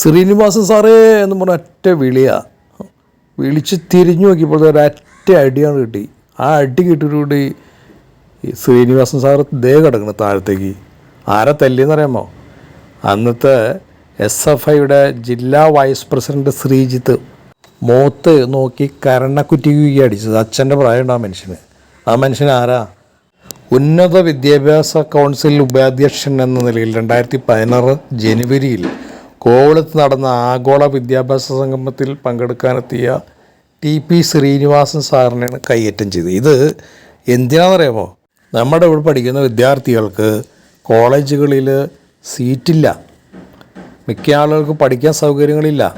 ശ്രീനിവാസൻ സാറേ എന്ന് പറഞ്ഞ ഒറ്റ വിളിയാണ് വിളിച്ച് തിരിഞ്ഞു നോക്കിയപ്പോൾ ഒരൊറ്റ അടിയാണ് കിട്ടി. ആ അടി കിട്ടിയോടുകൂടി ഈ ശ്രീനിവാസൻ സാറ് ദേ കിടക്കണം താഴത്തേക്ക്. ആരെ തല്ലിയെന്നറിയാമോ അന്നത്തെ എസ് എഫ് ഐയുടെ ജില്ലാ വൈസ് പ്രസിഡന്റ് ശ്രീജിത്ത് മോത്ത് നോക്കി കരണക്കുറ്റിക്കുകയാണ് അടിച്ചത്. അച്ഛന്റെ പ്രായമുണ്ട് ആ മനുഷ്യന്. ആ മനുഷ്യൻ ആരാ? ഉന്നത വിദ്യാഭ്യാസ കൗൺസിൽ ഉപാധ്യക്ഷൻ എന്ന നിലയിൽ രണ്ടായിരത്തി പതിനാറ് ജനുവരിയിൽ കോവളത്ത് നടന്ന ആഗോള വിദ്യാഭ്യാസ സംഗമത്തിൽ പങ്കെടുക്കാനെത്തിയ ടി പി ശ്രീനിവാസൻ സാറിനെയാണ് കൈയേറ്റം ചെയ്തത്. ഇത് എന്തിനാണെന്നറിയാമോ? നമ്മുടെ ഇവിടെ പഠിക്കുന്ന വിദ്യാർത്ഥികൾക്ക് കോളേജുകളിൽ സീറ്റില്ല. മിക്ക ആളുകൾക്ക് പഠിക്കാൻ സൗകര്യങ്ങളില്ല.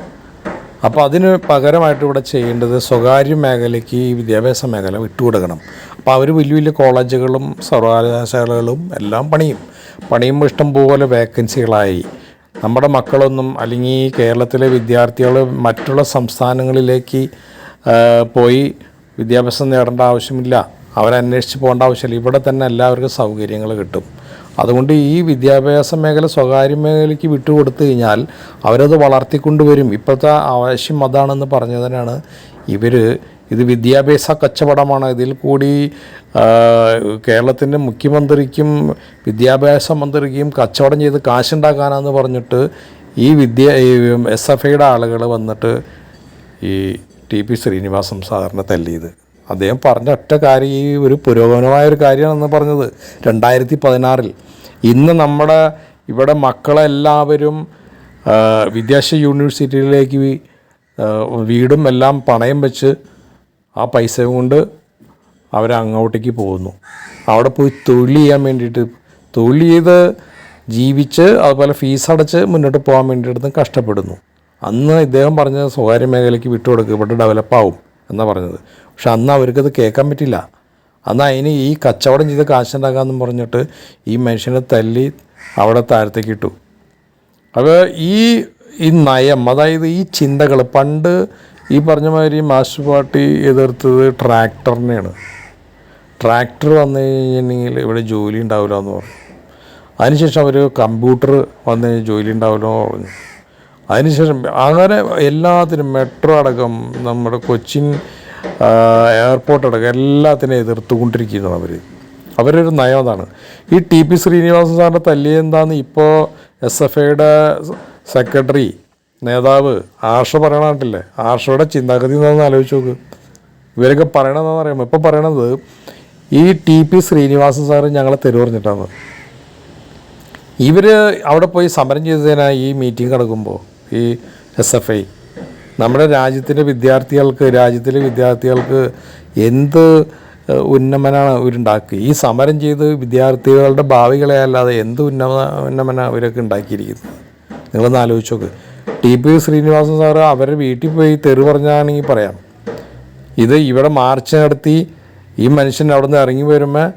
അപ്പോൾ അതിന് പകരമായിട്ട് ഇവിടെ ചെയ്യേണ്ടത് സ്വകാര്യ മേഖലയ്ക്ക് ഈ വിദ്യാഭ്യാസ മേഖല വിട്ടുകൊടുക്കണം. അപ്പോൾ അവർ വലിയ വലിയ കോളേജുകളും സർവകലാശാലകളും എല്ലാം പണിയും. പണിയുമ്പോൾ ഇഷ്ടം പോലെ വേക്കൻസികളായി. നമ്മുടെ മക്കളൊന്നും അല്ലെങ്കിൽ കേരളത്തിലെ വിദ്യാർത്ഥികൾ മറ്റുള്ള സംസ്ഥാനങ്ങളിലേക്ക് പോയി വിദ്യാഭ്യാസം നേടേണ്ട ആവശ്യമില്ല. അവരന്വേഷിച്ച് പോകേണ്ട ആവശ്യമില്ല. ഇവിടെ തന്നെ എല്ലാവർക്കും സൗകര്യങ്ങൾ കിട്ടും. അതുകൊണ്ട് ഈ വിദ്യാഭ്യാസ മേഖല സ്വകാര്യ മേഖലയ്ക്ക് വിട്ടുകൊടുത്തു കഴിഞ്ഞാൽ അവരത് വളർത്തിക്കൊണ്ടുവരും. ഇപ്പോഴത്തെ ആവശ്യം അതാണെന്ന് പറഞ്ഞതിനാണ് ഇവർ ഇത് വിദ്യാഭ്യാസ കച്ചവടമാണ്. ഇതിൽ കൂടി കേരളത്തിന്റെ മുഖ്യമന്ത്രിക്കും വിദ്യാഭ്യാസ മന്ത്രിക്കും കച്ചവടം ചെയ്ത് കാശുണ്ടാക്കാനാന്ന് പറഞ്ഞിട്ട് ഈ വിദ്യ എസ് എഫ് ഐയുടെ ആളുകൾ വന്നിട്ട് ഈ ടി പി ശ്രീനിവാസം സാറിനെ തല്ലിയത്. അദ്ദേഹം പറഞ്ഞ ഒറ്റ കാര്യം ഈ ഒരു പുരോഗമനമായ ഒരു കാര്യമാണെന്ന് പറഞ്ഞത് രണ്ടായിരത്തി പതിനാറിൽ ഇന്ന് നമ്മുടെ ഇവിടെ മക്കളെല്ലാവരും വിദേശ യൂണിവേഴ്സിറ്റിയിലേക്ക് വീടും എല്ലാം പണയം വെച്ച് ആ പൈസ കൊണ്ട് അവരങ്ങോട്ടേക്ക് പോകുന്നു. അവിടെ പോയി തൊഴിൽ ചെയ്യാൻ വേണ്ടിയിട്ട് തൊഴിൽ ചെയ്ത് ജീവിച്ച് അതുപോലെ ഫീസ് അടച്ച് മുന്നോട്ട് പോകാൻ വേണ്ടിയിട്ട് കഷ്ടപ്പെടുന്നു. അന്ന് ഇദ്ദേഹം പറഞ്ഞത് സ്വകാര്യ മേഖലയ്ക്ക് വിട്ടുകൊടുക്കുക ഇവിടെ ഡെവലപ്പാവും എന്നാണ് പറഞ്ഞത്. പക്ഷെ അന്ന് അവർക്കത് കേൾക്കാൻ പറ്റില്ല. അന്ന് അതിന് ഈ കച്ചവടം ചെയ്ത് കാശുണ്ടാക്കാമെന്ന് പറഞ്ഞിട്ട് ഈ മനുഷ്യനെ തല്ലി അവിടെ താഴത്തേക്ക് ഇട്ടു. അപ്പോൾ ഈ ഈ നയം അതായത് ഈ ചിന്തകൾ പണ്ട് ഈ പറഞ്ഞ മാതിരി മാസ്റ്റർ പാർട്ടി എതിർത്തത് ട്രാക്ടറിനെയാണ്. ട്രാക്ടർ വന്നു കഴിഞ്ഞിട്ടുണ്ടെങ്കിൽ ഇവിടെ ജോലി ഉണ്ടാവില്ല എന്ന് പറഞ്ഞു. അതിനുശേഷം അവർ കമ്പ്യൂട്ടർ വന്നു കഴിഞ്ഞാൽ ജോലി ഉണ്ടാവില്ല എന്ന് പറഞ്ഞു. അതിനുശേഷം അങ്ങനെ എല്ലാത്തിനും മെട്രോ അടക്കം നമ്മുടെ കൊച്ചിൻ എയർപോർട്ട് അടക്കം എല്ലാത്തിനും എതിർത്തുകൊണ്ടിരിക്കുന്നു അവർ അവരൊരു നയം അതാണ്. ഈ ടി പി ശ്രീനിവാസൻ സാറിന്റെ തല്ലിയ എന്താന്ന് ഇപ്പോൾ എസ് എഫ് ഐയുടെ സെക്രട്ടറി നേതാവ് ആർഷ പറയണാട്ടില്ലേ ആർഷയുടെ ചിന്താഗതി എന്താണെന്ന് ആലോചിച്ച് നോക്ക്. ഇവരൊക്കെ പറയണതെന്ന് പറയുമ്പോൾ ഇപ്പം പറയണത് ഈ ടി പി ശ്രീനിവാസൻ സാറ് ഞങ്ങളെ തെരുവ് പറഞ്ഞിട്ടാണ് ഇവർ അവിടെ പോയി സമരം ചെയ്തതിനാ ഈ മീറ്റിംഗ് കിടക്കുമ്പോൾ ഈ എസ് എഫ് ഐ നമ്മുടെ രാജ്യത്തിന്റെ വിദ്യാർത്ഥികൾക്ക് രാജ്യത്തിലെ വിദ്യാർത്ഥികൾക്ക് എന്ത് ഉന്നമനാണ് ഇവരുണ്ടാക്കുക? ഈ സമരം ചെയ്ത് വിദ്യാർത്ഥികളുടെ ഭാവികളെ അല്ലാതെ എന്ത് ഉന്നമ ഉന്നമനാണ് ഇവരൊക്കെ ഉണ്ടാക്കിയിരിക്കുന്നത്? നിങ്ങളൊന്ന് ആലോചിച്ച് നോക്ക്. ടി പി ശ്രീനിവാസൻ സാറ് അവരുടെ വീട്ടിൽ പോയി തെറി പറഞ്ഞാണെങ്കിൽ പറയാം. ഇത് ഇവിടെ മാർച്ച് നടത്തി ഈ മനുഷ്യൻ അവിടെ നിന്ന് ഇറങ്ങി വരുമ്പോൾ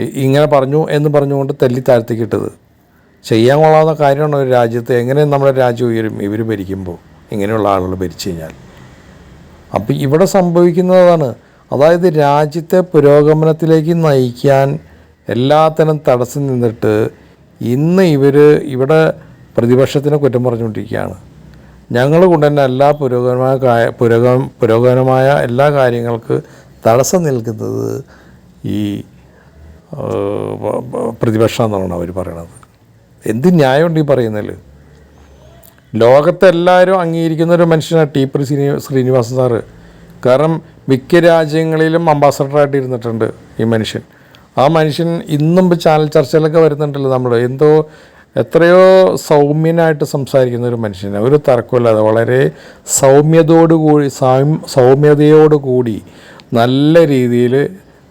ഇങ്ങനെ പറഞ്ഞു എന്ന് പറഞ്ഞുകൊണ്ട് തല്ലി താഴ്ത്തിക്കിട്ടത്. ചെയ്യാൻ കൊള്ളാവുന്ന കാര്യമാണ് ഒരു രാജ്യത്ത്? എങ്ങനെ നമ്മുടെ രാജ്യം ഉയരും? ഇവർ ഭരിക്കുമ്പോൾ ഇങ്ങനെയുള്ള ആളുകൾ ഭരിച്ചു കഴിഞ്ഞാൽ. അപ്പം ഇവിടെ സംഭവിക്കുന്നതാണ്. അതായത് രാജ്യത്തെ പുരോഗമനത്തിലേക്ക് നയിക്കാൻ എല്ലാത്തിനും തടസ്സം നിന്നിട്ട് ഇന്ന് ഇവർ ഇവിടെ പ്രതിപക്ഷത്തിനെ കുറ്റം പറഞ്ഞുകൊണ്ടിരിക്കുകയാണ്. ഞങ്ങൾ കൊണ്ടുതന്നെ എല്ലാ പുരോഗമനമായ പുരോഗ പുരോഗമ പുരോഗമനമായ എല്ലാ കാര്യങ്ങൾക്ക് തടസ്സം നിൽക്കുന്നത് ഈ പ്രതിപക്ഷം എന്നാണ് അവർ പറയണത്. എന്ത് ന്യായമുണ്ട് ഈ പറയുന്നതിൽ ലോകത്തെല്ലാവരും അംഗീകരിക്കുന്ന ഒരു മനുഷ്യനാണ് T P Sree Sreenivasan sir. കാരണം മിക്ക രാജ്യങ്ങളിലും അംബാസഡറായിട്ട് ഇരുന്നിട്ടുണ്ട് ഈ മനുഷ്യൻ. ആ മനുഷ്യൻ ഇന്നും ചാനൽ ചർച്ചയിലൊക്കെ വരുന്നുണ്ടല്ലോ നമ്മൾ എന്തോ എത്രയോ സൗമ്യനായിട്ട് സംസാരിക്കുന്ന ഒരു മനുഷ്യനെ ഒരു തർക്കമില്ലാതെ വളരെ സൗമ്യതയോടുകൂടി സൗമ്യതയോടുകൂടി നല്ല രീതിയിൽ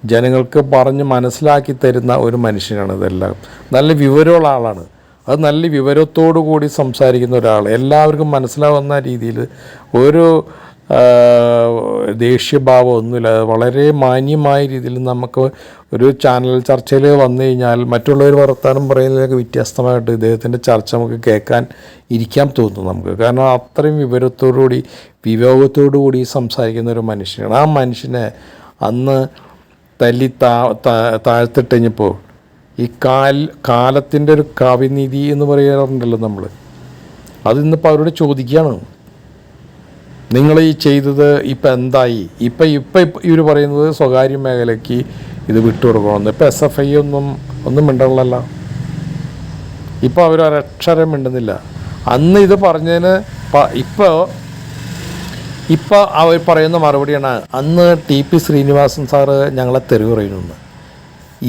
ജനങ്ങൾക്ക് പറഞ്ഞ് മനസ്സിലാക്കി തരുന്ന ഒരു മനുഷ്യനാണ് ഇതെല്ലാം. നല്ല വിവരമുള്ള ആളാണ്. അത് നല്ല വിവരത്തോടു കൂടി സംസാരിക്കുന്ന ഒരാൾ. എല്ലാവർക്കും മനസ്സിലാവുന്ന രീതിയിൽ ഒരു ദേഷ്യഭാവം ഒന്നുമില്ല. വളരെ മാന്യമായ രീതിയിൽ നമുക്ക് ഒരു ചാനൽ ചർച്ചയിൽ വന്നു കഴിഞ്ഞാൽ മറ്റുള്ളവർ വർത്താനം പറയുന്നതിനൊക്കെ വ്യത്യസ്തമായിട്ട് ഇദ്ദേഹത്തിന്റെ ചർച്ച നമുക്ക് കേൾക്കാൻ ഇരിക്കാൻ തോന്നും നമുക്ക്. കാരണം അത്രയും വിവരത്തോടുകൂടി വിവേകത്തോടു കൂടി സംസാരിക്കുന്ന ഒരു മനുഷ്യനാണ്. ആ മനുഷ്യനെ അന്ന് തല്ലി താ താ- താഴ്ത്തിട്ട് ഈ കാൽ കാലത്തിന്റെ ഒരു കവിനിധി എന്ന് പറയാറുണ്ടല്ലോ നമ്മൾ. അതിന്നിപ്പോൾ അവരോട് ചോദിക്കുകയാണ്. നിങ്ങൾ ഈ ചെയ്തത് ഇപ്പം എന്തായി? ഇപ്പം ഇപ്പം ഇവർ പറയുന്നത് സ്വകാര്യ മേഖലയ്ക്ക് ഇത് വിട്ടുകൊടുക്കണമെന്ന്. ഇപ്പം എസ് എഫ് ഐ ഒന്നും ഒന്നും മിണ്ടണല്ലോ ഇപ്പോൾ അവർ ഒരക്ഷരം മിണ്ടുന്നില്ല. അന്ന് ഇത് പറഞ്ഞതിന് ഇപ്പോൾ ഇപ്പോൾ അവർ പറയുന്ന മറുപടിയാണ് അന്ന് ടി പി ശ്രീനിവാസൻ സാറ് ഞങ്ങളെ തെരുവ് പറയുന്നു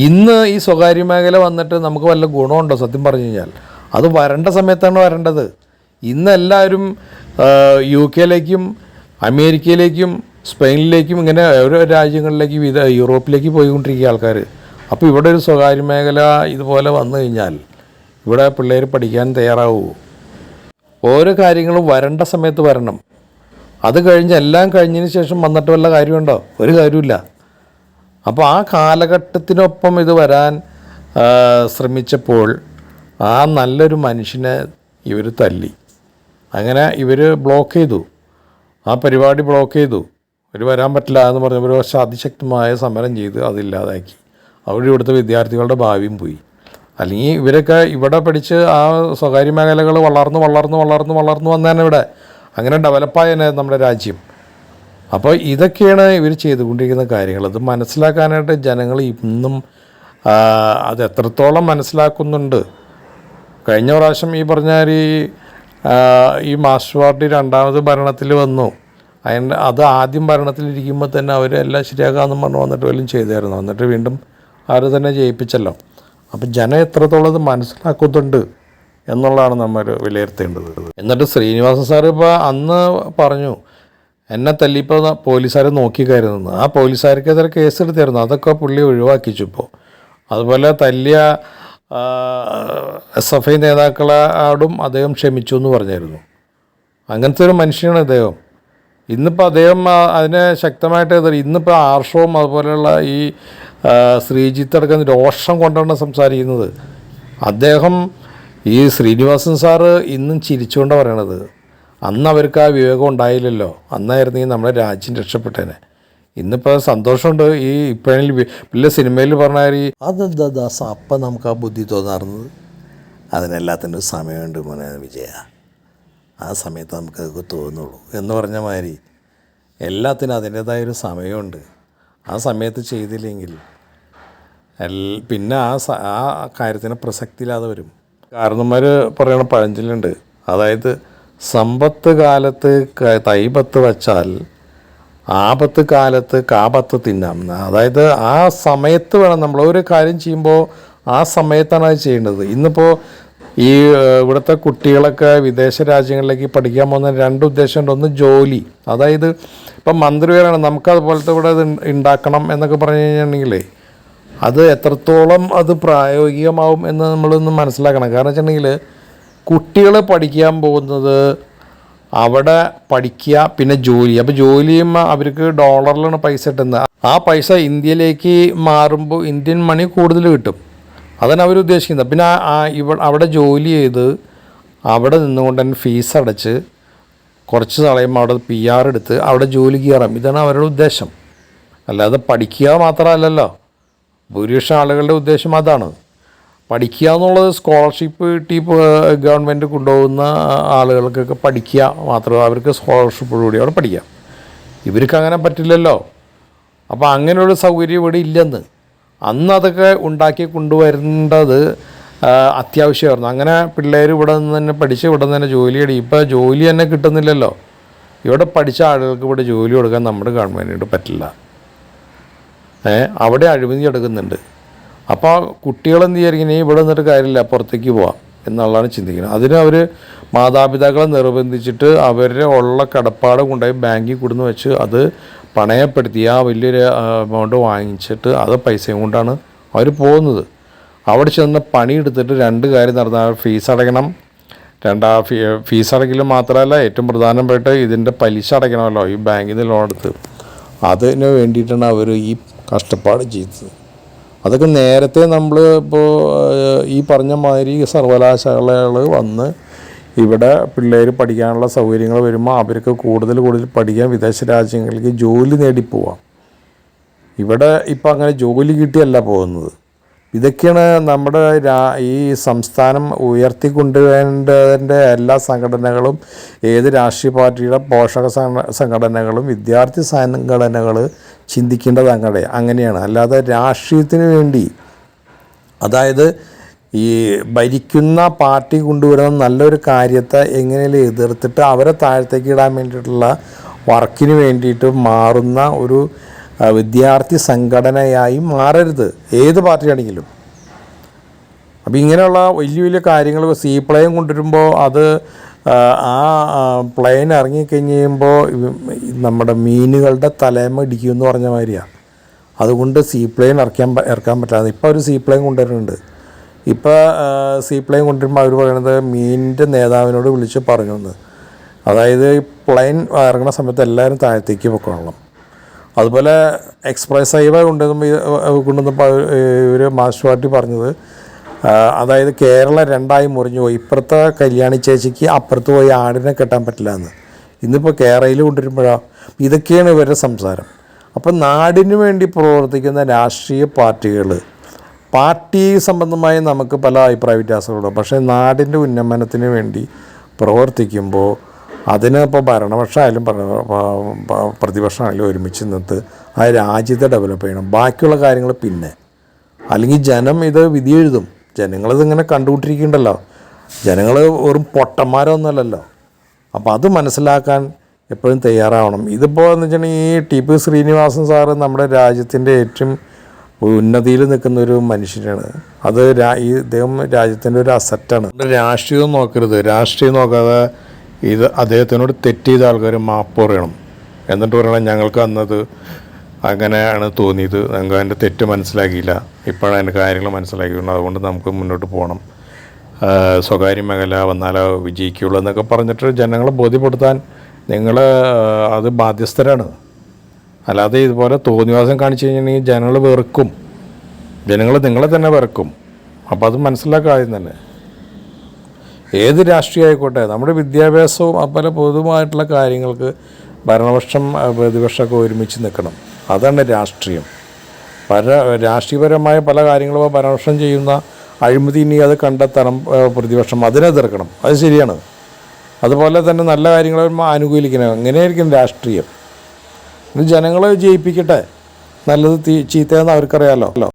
ഇന്ന് ഈ സ്വകാര്യ മേഖല വന്നിട്ട് നമുക്ക് വല്ല ഗുണമുണ്ടോ? സത്യം പറഞ്ഞു കഴിഞ്ഞാൽ. അത് വരേണ്ട സമയത്താണ് വരേണ്ടത്. ഇന്ന് എല്ലാവരും യു കെയിലേക്കും അമേരിക്കയിലേക്കും സ്പെയിനിലേക്കും ഇങ്ങനെ ഓരോ രാജ്യങ്ങളിലേക്കും വിധ യൂറോപ്പിലേക്ക് പോയിക്കൊണ്ടിരിക്കുക ആൾക്കാർ അപ്പോൾ ഇവിടെ ഒരു സ്വകാര്യ മേഖല ഇതുപോലെ വന്നു കഴിഞ്ഞാൽ ഇവിടെ പിള്ളേർ പഠിക്കാൻ തയ്യാറാവുമോ ഓരോ കാര്യങ്ങളും വരേണ്ട സമയത്ത് വരണം. അത് കഴിഞ്ഞ് എല്ലാം കഴിഞ്ഞതിന് ശേഷം വന്നിട്ട് വല്ല കാര്യമുണ്ടോ? ഒരു കാര്യമില്ല അപ്പോൾ ആ കാലഘട്ടത്തിനൊപ്പം ഇത് വരാൻ ശ്രമിച്ചപ്പോൾ ആ നല്ലൊരു മനുഷ്യനെ ഇവർ തല്ലി. അങ്ങനെ ഇവർ ബ്ലോക്ക് ചെയ്തു. ആ പരിപാടി ബ്ലോക്ക് ചെയ്തു. ഇവർ വരാൻ പറ്റില്ല എന്ന് പറഞ്ഞവർ പക്ഷേ അതിശക്തമായ സമരം ചെയ്ത് അതില്ലാതാക്കി അവിടെ ഇവിടുത്തെ വിദ്യാർത്ഥികളുടെ ഭാവിയും പോയി. അല്ലെങ്കിൽ ഇവരൊക്കെ ഇവിടെ പഠിച്ച് ആ സ്വകാര്യ മേഖലകൾ വളർന്ന് വളർന്ന് വളർന്ന് വളർന്ന് വന്നതാണ് ഇവിടെ. അങ്ങനെ ഡെവലപ്പായനെ നമ്മുടെ രാജ്യം. അപ്പോൾ ഇതൊക്കെയാണ് ഇവർ ചെയ്തുകൊണ്ടിരിക്കുന്ന കാര്യങ്ങൾ. അത് മനസ്സിലാക്കാനായിട്ട് ജനങ്ങൾ ഇന്നും അത് എത്രത്തോളം മനസ്സിലാക്കുന്നുണ്ട്. കഴിഞ്ഞ പ്രാവശ്യം ഈ പറഞ്ഞ ഈ ഈ മാസ്റ്റർ പാർട്ടി രണ്ടാമത് ഭരണത്തിൽ വന്നു. അതിന്റെ അത് ആദ്യം ഭരണത്തിലിരിക്കുമ്പോൾ തന്നെ അവരെല്ലാം ശരിയാക്കാമെന്ന് പറഞ്ഞു വന്നിട്ട് വല്ലതും ചെയ്തായിരുന്നു. എന്നിട്ട് വീണ്ടും അവർ തന്നെ ജയിപ്പിച്ചല്ലോ. അപ്പം ജനം എത്രത്തോളം മനസ്സിലാക്കുന്നുണ്ട് എന്നുള്ളതാണ് നമ്മൾ വിലയിരുത്തേണ്ടത്. എന്നിട്ട് ശ്രീനിവാസൻ സാർ ഇപ്പോൾ അന്ന് പറഞ്ഞു എന്നെ തല്ലിപ്പോൾ പോലീസുകാർ നോക്കിക്കായിരുന്നു. ആ പോലീസുകാർക്കെതിരെ കേസെടുത്തായിരുന്നു. അതൊക്കെ പുള്ളി ഒഴിവാക്കിച്ചു ഇപ്പോൾ അതുപോലെ തല്ലിയ എസ് എഫ് ഐ നേതാക്കളോടും അദ്ദേഹം ക്ഷമിച്ചു എന്ന് പറഞ്ഞായിരുന്നു. അങ്ങനത്തെ ഒരു മനുഷ്യനാണ് അദ്ദേഹം. ഇന്നിപ്പോൾ അദ്ദേഹം അതിനെ ശക്തമായിട്ട് എതിർ ഇന്നിപ്പോൾ ആർഷവും അതുപോലെയുള്ള ഈ ശ്രീജിത്ത് അടക്കം രോഷം കൊണ്ടാണ് സംസാരിക്കുന്നത്. അദ്ദേഹം ഈ ശ്രീനിവാസൻ സാറ് ഇന്നും ചിരിച്ചുകൊണ്ടാണ് പറയണത്. അന്ന് അവർക്ക് ആ വിവേകം ഉണ്ടായില്ലല്ലോ. അന്നായിരുന്നെങ്കിൽ നമ്മുടെ രാജ്യം രക്ഷപ്പെട്ടേനെ. ഇന്നിപ്പോൾ സന്തോഷമുണ്ട്. ഈ ഇപ്പോഴിൽ വലിയ സിനിമയിൽ പറഞ്ഞാൽ ഈ അതെന്താ ദാസ അപ്പം നമുക്ക് ആ ബുദ്ധി തോന്നാറുന്നത്? അതിനെല്ലാത്തിനും ഒരു സമയമുണ്ട് മോനെ വിജയ. ആ സമയത്ത് നമുക്കതൊക്കെ തോന്നുള്ളൂ എന്ന് പറഞ്ഞ മാതിരി എല്ലാത്തിനും അതിന്റേതായൊരു സമയമുണ്ട്. ആ സമയത്ത് ചെയ്തില്ലെങ്കിൽ പിന്നെ ആ ആ കാര്യത്തിന് പ്രസക്തിയില്ലാതെ വരും. കാരണന്മാർ പറയണ പഴഞ്ചൊല്ലുണ്ട്. അതായത് സമ്പത്ത് കാലത്ത് തൈബത്ത് വച്ചാൽ ആപത്ത് കാലത്ത് കാപത്ത് തിന്നാം. അതായത് ആ സമയത്ത് വേണം നമ്മൾ ഒരു കാര്യം ചെയ്യുമ്പോൾ ആ സമയത്താണ് അത് ചെയ്യേണ്ടത്. ഇന്നിപ്പോൾ ഈ ഇവിടുത്തെ കുട്ടികളൊക്കെ വിദേശ രാജ്യങ്ങളിലേക്ക് പഠിക്കാൻ പോകുന്ന രണ്ട് ഉദ്ദേശമുണ്ട്. ഒന്ന് ജോലി. അതായത് ഇപ്പം മന്ത്രി വരാണ്. നമുക്ക് അതുപോലത്തെ ഇവിടെ ഉണ്ടാക്കണം എന്നൊക്കെ പറഞ്ഞു കഴിഞ്ഞിട്ടുണ്ടെങ്കിലേ അത് എത്രത്തോളം അത് പ്രായോഗികമാവും എന്ന് നമ്മളൊന്ന് മനസ്സിലാക്കണം. കാരണം വെച്ചിട്ടുണ്ടെങ്കിൽ കുട്ടികൾ പഠിക്കാൻ പോകുന്നത് അവിടെ പഠിക്കുക പിന്നെ ജോലി. അപ്പോൾ ജോലിയും അവർക്ക് ഡോളറിലാണ് പൈസ കിട്ടുന്നത്. ആ പൈസ ഇന്ത്യയിലേക്ക് മാറുമ്പോൾ ഇന്ത്യൻ മണി കൂടുതൽ കിട്ടും. അതാണ് അവർ ഉദ്ദേശിക്കുന്നത്. പിന്നെ ആ- ഇവ അവിടെ ജോലി ചെയ്ത് അവിടെ നിന്നുകൊണ്ട് തന്നെ ഫീസ് അടച്ച് കുറച്ച് നാളെയും അവിടെ പി ആർ എടുത്ത് അവിടെ ജോലി കയറാം. ഇതാണ് അവരുടെ ഉദ്ദേശം. അല്ലാതെ പഠിക്കുക മാത്രമല്ലല്ലോ. ഭൂരിപക്ഷം ആളുകളുടെ ഉദ്ദേശം അതാണ്. പഠിക്കുക എന്നുള്ളത് സ്കോളർഷിപ്പ് കിട്ടി ഗവൺമെന്റ് കൊണ്ടുപോകുന്ന ആളുകൾക്കൊക്കെ പഠിക്കുക മാത്രമേ അവർക്ക് സ്കോളർഷിപ്പോടുകൂടി അവിടെ പഠിക്കാം ഇവർക്ക് അങ്ങനെ പറ്റില്ലല്ലോ. അപ്പോൾ അങ്ങനെയുള്ള സൗകര്യം ഇവിടെ ഇല്ലെന്ന്. അന്ന് അതൊക്കെ ഉണ്ടാക്കി കൊണ്ടുവരേണ്ടത് അത്യാവശ്യമായിരുന്നു. അങ്ങനെ പിള്ളേർ ഇവിടെ നിന്ന് തന്നെ പഠിച്ച് ഇവിടെ നിന്ന് തന്നെ ജോലി അടി ഇപ്പോൾ ജോലി തന്നെ കിട്ടുന്നില്ലല്ലോ. ഇവിടെ പഠിച്ച ആളുകൾക്ക് ഇവിടെ ജോലി കൊടുക്കാൻ നമ്മുടെ ഗവൺമെന്റിനോട് പറ്റില്ല. അവിടെ അഴിമതി എടുക്കുന്നുണ്ട് അപ്പോൾ കുട്ടികൾ എന്ത് "ഇനി ഇവിടെ നിന്നിട്ട് കാര്യമില്ല പുറത്തേക്ക് പോവാം എന്നുള്ളതാണ് ചിന്തിക്കുന്നത്. അതിന് അവർ മാതാപിതാക്കളെ നിർബന്ധിച്ചിട്ട് അവരുടെ ഉള്ള കടപ്പാട് കൊണ്ടുപോയി ബാങ്കിൽ കൊടുന്ന് വെച്ച് അത് പണയപ്പെടുത്തി ആ വലിയൊരു എമൗണ്ട് വാങ്ങിച്ചിട്ട് അത് പൈസയും കൊണ്ടാണ് അവർ പോകുന്നത്. അവിടെ ചെന്ന് പണിയെടുത്തിട്ട് രണ്ട് കാര്യം നടന്നാൽ ഫീസ് അടയ്ക്കണം. രണ്ടാ ഫീ ഫീസ് അടയ്ക്കലും മാത്രമല്ല ഏറ്റവും പ്രധാനപ്പെട്ട ഇതിന്റെ പലിശ അടയ്ക്കണമല്ലോ ഈ ബാങ്കിൽ നിന്ന് ലോൺ എടുത്ത്. അതിന് വേണ്ടിയിട്ടാണ് അവർ ഈ കഷ്ടപ്പാട് ചെയ്തത്. അതൊക്കെ നേരത്തെ നമ്മൾ ഇപ്പോൾ ഈ പറഞ്ഞ മാതിരി സർവകലാശാലകൾ വന്ന് ഇവിടെ പിള്ളേർ പഠിക്കാനുള്ള സൗകര്യങ്ങൾ വരുമ്പോൾ അവർക്ക് കൂടുതൽ കൂടുതൽ പഠിക്കാൻ വിദേശ രാജ്യങ്ങളിലേക്ക് ജോലി നേടിപ്പോവാം. പോവാം ഇവിടെ ഇപ്പം അങ്ങനെ ജോലി കിട്ടിയല്ല പോകുന്നത്. ഇതൊക്കെയാണ് നമ്മുടെ ഈ സംസ്ഥാനം ഉയർത്തിക്കൊണ്ടുവരേണ്ടതിന്റെ എല്ലാ സംഘടനകളും ഏത് രാഷ്ട്രീയ പാർട്ടിയുടെ പോഷക സംഘടനകളും വിദ്യാർത്ഥി സംഘടനകൾ ചിന്തിക്കേണ്ടത് അങ്ങനെ അങ്ങനെയാണ്. അല്ലാതെ രാഷ്ട്രീയത്തിന് വേണ്ടി അതായത് ഈ ഭരിക്കുന്ന പാർട്ടി കൊണ്ടുവരുന്ന നല്ലൊരു കാര്യത്തെ എങ്ങനെയും എതിർത്തിട്ട് അവരെ താഴത്തേക്ക് ഇടാൻ വേണ്ടിയിട്ടുള്ള വർക്കിന് വേണ്ടിയിട്ട് മാറുന്ന ഒരു വിദ്യാർത്ഥി സംഘടനയായി മാറരുത്. ഏത് പാർട്ടിയാണെങ്കിലും. അപ്പോൾ ഇങ്ങനെയുള്ള വലിയ വലിയ കാര്യങ്ങൾ സീ പ്ലെയിൻ കൊണ്ടുവരുമ്പോൾ അത് ആ, പ്ലെയിൻ ഇറങ്ങിക്കഴിഞ്ഞ് കഴിയുമ്പോൾ നമ്മുടെ മീനുകളുടെ തലേമ ഇടിക്കുമെന്ന് പറഞ്ഞ മാതിരിയാണ് അതുകൊണ്ട് സീ പ്ലെയിൻ ഇറക്കാൻ ഇറക്കാൻ പറ്റാതെ ഇപ്പോൾ ഒരു സീ പ്ലെയിൻ കൊണ്ടുവരുന്നുണ്ട്. ഇപ്പോൾ സീ പ്ലെയിൻ കൊണ്ടുവരുമ്പോൾ അവർ പറയുന്നത് മീനിന്റെ നേതാവിനോട് വിളിച്ച് പറഞ്ഞു എന്ന് അതായത് പ്ലെയിൻ ഇറങ്ങുന്ന സമയത്ത് എല്ലാവരും താഴത്തേക്ക് പൊക്കോളണം. അതുപോലെ എക്സ്പ്രസ് ഹൈവേ കൊണ്ടുവന്നപ്പോൾ കൊണ്ടുവന്നപ്പോൾ ഇവർ മാസ്റ്റർ പാർട്ടി പറഞ്ഞത് അതായത് കേരളം രണ്ടായി മുറിഞ്ഞു പോയി. ഇപ്പുറത്തെ കല്യാണി ചേച്ചിക്ക് അപ്പുറത്ത് പോയി ആടിനെ കെട്ടാൻ പറ്റില്ല എന്ന് ഇന്നിപ്പോൾ കേരളയിൽ കൊണ്ടുവരുമ്പോഴോ? ഇതൊക്കെയാണ് ഇവരുടെ സംസാരം. അപ്പം നാടിന് വേണ്ടി പ്രവർത്തിക്കുന്ന രാഷ്ട്രീയ പാർട്ടികൾ പാർട്ടി സംബന്ധമായി നമുക്ക് പല അഭിപ്രായ വ്യത്യാസങ്ങളുണ്ട്. പക്ഷേ നാടിന്റെ ഉന്നമനത്തിന് വേണ്ടി പ്രവർത്തിക്കുമ്പോൾ അതിന് ഇപ്പോൾ ഭരണപക്ഷമായാലും പ്രതിപക്ഷമായാലും ഒരുമിച്ച് നിന്നിട്ട് ആ രാജ്യത്തെ ഡെവലപ്പ് ചെയ്യണം. ബാക്കിയുള്ള കാര്യങ്ങൾ പിന്നെ. അല്ലെങ്കിൽ ജനം ഇത് വിധി എഴുതും. ജനങ്ങളിതിങ്ങനെ കണ്ടുകൊണ്ടിരിക്കുന്നുണ്ടല്ലോ ജനങ്ങൾ വെറും പൊട്ടന്മാരൊന്നുമല്ലല്ലോ. അപ്പോൾ അത് മനസ്സിലാക്കാൻ എപ്പോഴും തയ്യാറാവണം. ഇതിപ്പോൾ എന്ന് വെച്ചിട്ടുണ്ടെങ്കിൽ ഈ ടി പി ശ്രീനിവാസൻ സാറ് നമ്മുടെ രാജ്യത്തിന്റെ ഏറ്റവും ഉന്നതിയിൽ നിൽക്കുന്ന ഒരു മനുഷ്യനാണ്. അത് ഈ ഇദ്ദേഹം രാജ്യത്തിന്റെ ഒരു അസറ്റാണ് രാഷ്ട്രീയം നോക്കരുത്. രാഷ്ട്രീയം നോക്കാതെ ഇത് അദ്ദേഹത്തിനോട് തെറ്റ് ചെയ്ത ആൾക്കാർ മാപ്പ് പറയണം. എന്നിട്ട് പറയണം ഞങ്ങൾക്ക് അന്നത് അങ്ങനെയാണ് തോന്നിയത്. ഞങ്ങൾക്ക് അതിന്റെ തെറ്റ് മനസ്സിലാക്കിയില്ല. ഇപ്പോഴാണ് അതിന്റെ കാര്യങ്ങൾ മനസ്സിലാക്കിയിട്ടുണ്ട് അതുകൊണ്ട് നമുക്ക് മുന്നോട്ട് പോകണം. സ്വകാര്യ മേഖല വന്നാലോ വിജയിക്കുള്ളൂ എന്നൊക്കെ പറഞ്ഞിട്ട് ജനങ്ങളെ ബോധ്യപ്പെടുത്താൻ നിങ്ങൾ അത് ബാധ്യസ്ഥരാണ്. അല്ലാതെ ഇതുപോലെ തോന്നിവാസം കാണിച്ചു കഴിഞ്ഞിട്ടുണ്ടെങ്കിൽ ജനങ്ങൾ വെറുക്കും. ജനങ്ങൾ നിങ്ങളെ തന്നെ വെറുക്കും. അപ്പോൾ അത് മനസ്സിലാക്കാതെ തന്നെ. ഏത് രാഷ്ട്രീയം ആയിക്കോട്ടെ നമ്മുടെ വിദ്യാഭ്യാസവും അതുപോലെ പൊതുവായിട്ടുള്ള കാര്യങ്ങൾക്ക് ഭരണപക്ഷം പ്രതിപക്ഷമൊക്കെ ഒരുമിച്ച് നിൽക്കണം. അതാണ് രാഷ്ട്രീയം. പല രാഷ്ട്രീയപരമായ പല കാര്യങ്ങളും ഭരണപക്ഷം ചെയ്യുന്ന അഴിമതി ഇനി അത് കണ്ടെത്തണം പ്രതിപക്ഷം അതിനെ തീർക്കണം അത് ശരിയാണ്. അതുപോലെ തന്നെ നല്ല കാര്യങ്ങൾ അനുകൂലിക്കണം അങ്ങനെയായിരിക്കും രാഷ്ട്രീയം. ഇത് ജനങ്ങളെ ജയിപ്പിക്കട്ടെ. നല്ലത് തീ ചീത്തയെന്ന് അവർക്കറിയാലോ.